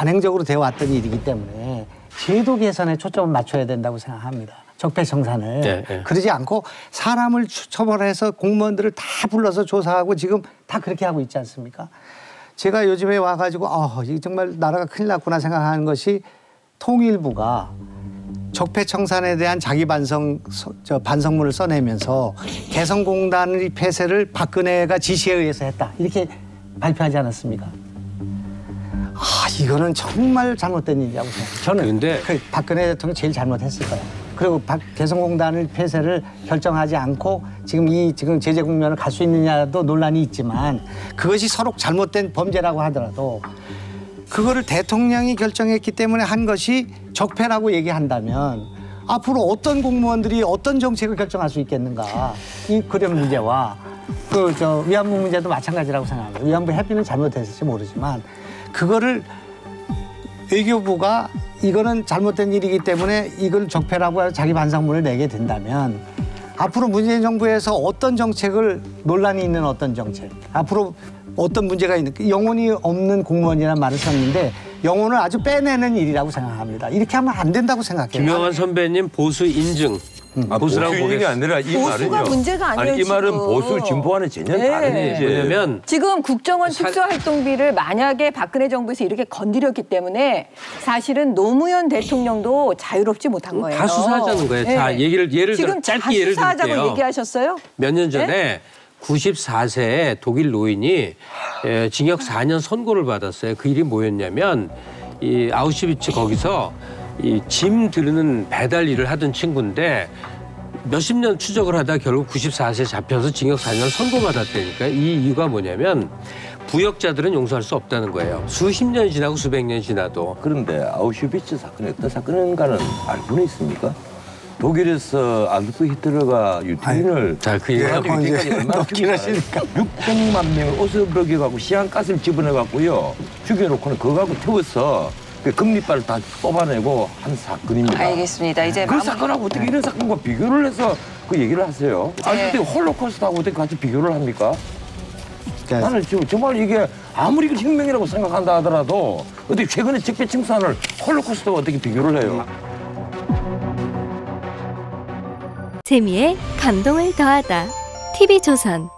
관행적으로 되어 왔던 일이기 때문에 제도 개선에 초점을 맞춰야 된다고 생각합니다. 적폐청산을 네, 네. 그러지 않고 사람을 추- 처벌해서 공무원들을 다 불러서 조사하고 지금 다 그렇게 하고 있지 않습니까? 제가 요즘에 와가지고 아 이게 정말 나라가 큰일 났구나 생각하는 것이 통일부가 적폐청산에 대한 자기 반성 서- 저 반성문을 써내면서 개성공단의 폐쇄를 박근혜가 지시에 의해서 했다 이렇게 발표하지 않았습니까? 아 이거는 정말 잘못된 일이라고 생각해요. 저는 근데- 그 박근혜 대통령이 제일 잘못했을 거예요. 그리고 박, 개성공단을 폐쇄를 결정하지 않고 지금 이 지금 제재 국면을 갈 수 있느냐도 논란이 있지만 그것이 서로 잘못된 범죄라고 하더라도 그거를 대통령이 결정했기 때문에 한 것이 적폐라고 얘기한다면 앞으로 어떤 공무원들이 어떤 정책을 결정할 수 있겠는가 이 그런 문제와 그 저 위안부 문제도 마찬가지라고 생각합니다. 위안부 해피는 잘못했을지 모르지만 그거를 외교부가 이거는 잘못된 일이기 때문에 이걸 적폐라고 해서 자기 반성문을 내게 된다면 앞으로 문재인 정부에서 어떤 정책을 논란이 있는 어떤 정책 앞으로 어떤 문제가 있는 영혼이 없는 공무원이라는 말을 썼는데 영혼을 아주 빼내는 일이라고 생각합니다. 이렇게 하면 안 된다고 생각해요. 김영환 선배님 보수 인증. 아, 보수라고 보수 인증이 보겠습니다. 아니라 이 보수가 말은요. 문제가 아니에요, 아니 이 말은 지금. 보수 진보와는 전혀 네. 다른 얘기예요. 왜냐면 지금 국정원 사- 특수활동비를 만약에 박근혜 정부에서 이렇게 건드렸기 때문에 사실은 노무현 대통령도 자유롭지 못한 거예요. 다 수사하자는 거예요. 자, 얘기를- 예를 들어 지금 다 짧게 예를 수사하자고 들게요. 얘기하셨어요? 몇 년 전에 94세 독일 노인이 에, 징역 4년 선고를 받았어요. 그 일이 뭐였냐면 이 아우슈비츠 거기서 이짐 드는 배달 일을 하던 친구인데 몇십 년 추적을 하다 결국 94세 잡혀서 징역 4년 선고받았다니까 이 이유가 뭐냐면 부역자들은 용서할 수 없다는 거예요. 수십 년 지나고 수백 년 지나도 그런데 아우슈비츠 사건이 어떤 사건인가는 알고는 있습니까? 독일에서 아도프 히틀러가 유태인을 자, 그 얘기가 가지고 이제 유태인까지 얼마나 넣긴 하시니까. 600만 명을 어스버겨 갖고 시한가스를 집어넣어 갖고요 죽여놓고는 그거 갖고 태워서 그 금리발을 다 뽑아내고 한 사건입니다. 알겠습니다. 이제 그 마무리- 사건하고 어떻게 이런 사건과 비교를 해서 그 얘기를 하세요? 아니 네. 어떻게 홀로코스트하고 어떻게 같이 비교를 합니까? 그러니까 나는 지금 정말 이게 아무리 그 혁명이라고 생각한다 하더라도 어떻게 최근에 적폐 청산을 홀로코스트와 어떻게 비교를 해요? 재미에 감동을 더하다. TV조선